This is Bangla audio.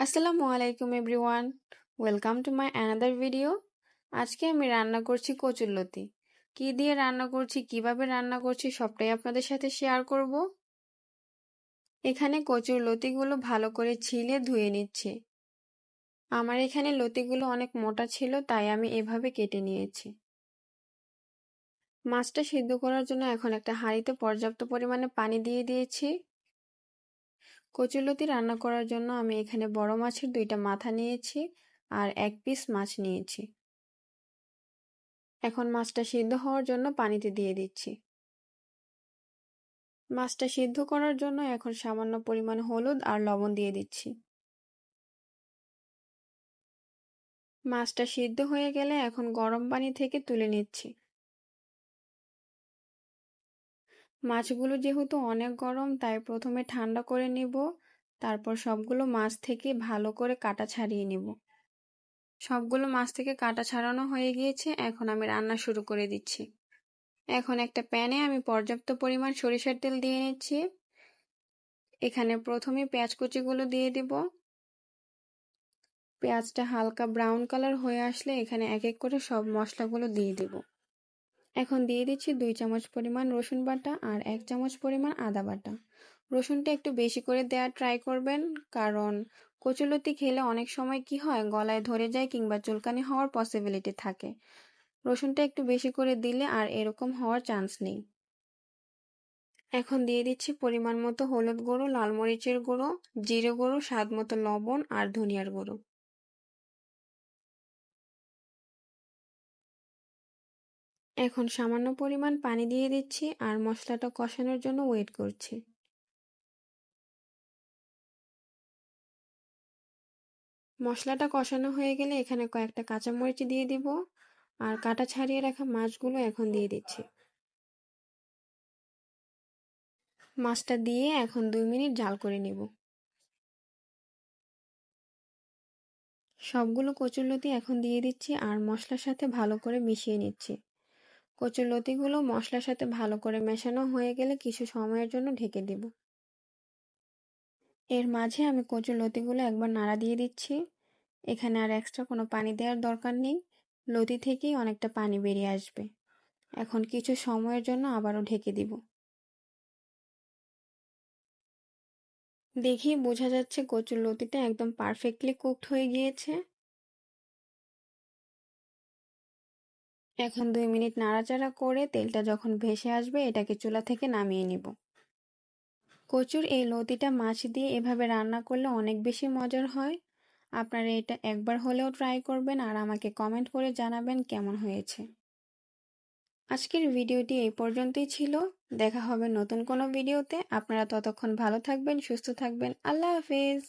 আসসালামু আলাইকুম everyone, welcome to my another video. আজকে আমি রান্না করছি কচুরলতি কি দিয়ে রান্না করছি, কীভাবে রান্না করছি, সবটাই আপনাদের সাথে শেয়ার করব। এখানে কচুর লতিগুলো ভালো করে ছিলে ধুয়ে নিচ্ছে। আমার এখানে লতিগুলো অনেক মোটা ছিল, তাই আমি এভাবে কেটে নিয়েছি। মাছটা সিদ্ধ করার জন্য এখন একটা হাঁড়িতে পর্যাপ্ত পরিমাণে পানি দিয়ে দিয়েছি। কচুলতি রান্না করার জন্য আমি এখানে বড় মাছের দুইটা মাথা নিয়েছি আর এক পিস মাছ নিয়েছি। এখন মাছটা সিদ্ধ হওয়ার জন্য পানিতে দিয়ে দিচ্ছি। মাছটা সিদ্ধ করার জন্য এখন সামান্য পরিমাণ হলুদ আর লবণ দিয়ে দিচ্ছি। মাছটা সিদ্ধ হয়ে গেলে এখন গরম পানি থেকে তুলে নিচ্ছি। মাছগুলো যেহেতু অনেক গরম, তাই প্রথমে ঠান্ডা করে নিব। তারপর সবগুলো মাছ থেকে ভালো করে কাটা ছাড়িয়ে নিব। সবগুলো মাছ থেকে কাটা ছাড়ানো হয়ে গিয়েছে, এখন আমি রান্না শুরু করে দিচ্ছি। এখন একটা প্যানে আমি পর্যাপ্ত পরিমাণ সরিষার তেল দিয়ে নিচ্ছি। এখানে প্রথমে পেঁয়াজ কুচিগুলো দিয়ে দিব। পেঁয়াজটা হালকা ব্রাউন কালার হয়ে আসলে এখানে এক এক করে সব মশলাগুলো দিয়ে দেবো। এখন দিয়ে দিচ্ছি দুই চামচ পরিমাণ রসুন বাটা আর এক চামচ পরিমাণ আদা বাটা। রসুনটা একটু বেশি করে দেওয়ার ট্রাই করবেন, কারণ কচুলতি খেলে অনেক সময় কি হয়, গলায় ধরে যায় কিংবা চুলকানি হওয়ার পসিবিলিটি থাকে। রসুনটা একটু বেশি করে দিলে আর এরকম হওয়ার চান্স নেই। এখন দিয়ে দিচ্ছি পরিমাণ মতো হলুদ গুঁড়ো, লাল মরিচের গুঁড়ো, জিরে গুঁড়ো, স্বাদ মতো লবণ আর ধনিয়ার গুঁড়ো। এখন সামান্য পরিমাণ পানি দিয়ে দিচ্ছি আর মশলাটা কষানোর জন্য ওয়েট করছি। মশলাটা কষানো হয়ে গেলে এখানে কয়েকটা কাঁচামরিচ দিয়ে দিব আর কাটা ছাড়িয়ে রাখা মাছগুলো এখন দিয়ে দিচ্ছি। মাছটা দিয়ে এখন দুই মিনিট জাল করে নিব। সবগুলো কচুরলতি এখন দিয়ে দিচ্ছি আর মশলার সাথে ভালো করে মিশিয়ে নিচ্ছি। কচুর লতিগুলো মশলার সাথে ভালো করে মেশানো হয়ে গেলে কিছু সময়ের জন্য ঢেকে দেব। এর মাঝে আমি কচুর লতিগুলো একবার নাড়া দিয়ে দিচ্ছি। এখানে আর এক্সট্রা কোনো পানি দেওয়ার দরকার নেই। লতি থেকেই অনেকটা পানি বেরিয়ে আসবে। এখন কিছু সময়ের জন্য আবারও ঢেকে দিব। দেখি বোঝা যাচ্ছে কচুর লতিটা একদম পারফেক্টলি কুকড হয়ে গিয়েছে। এখন দুই মিনিট নাড়াচাড়া করে তেলটা যখন ভেসে আসবে, এটাকে চুলা থেকে নামিয়ে নিব। কচুর এই লতিটা মাছ দিয়ে এভাবে রান্না করলে অনেক বেশি মজার হয়। আপনারা এটা একবার হলেও ট্রাই করবেন আর আমাকে কমেন্ট করে জানাবেন কেমন হয়েছে। আজকের ভিডিওটি এই পর্যন্তই ছিল। দেখা হবে নতুন কোনো ভিডিওতে। আপনারা ততক্ষণ ভালো থাকবেন, সুস্থ থাকবেন। আল্লাহ হাফেজ।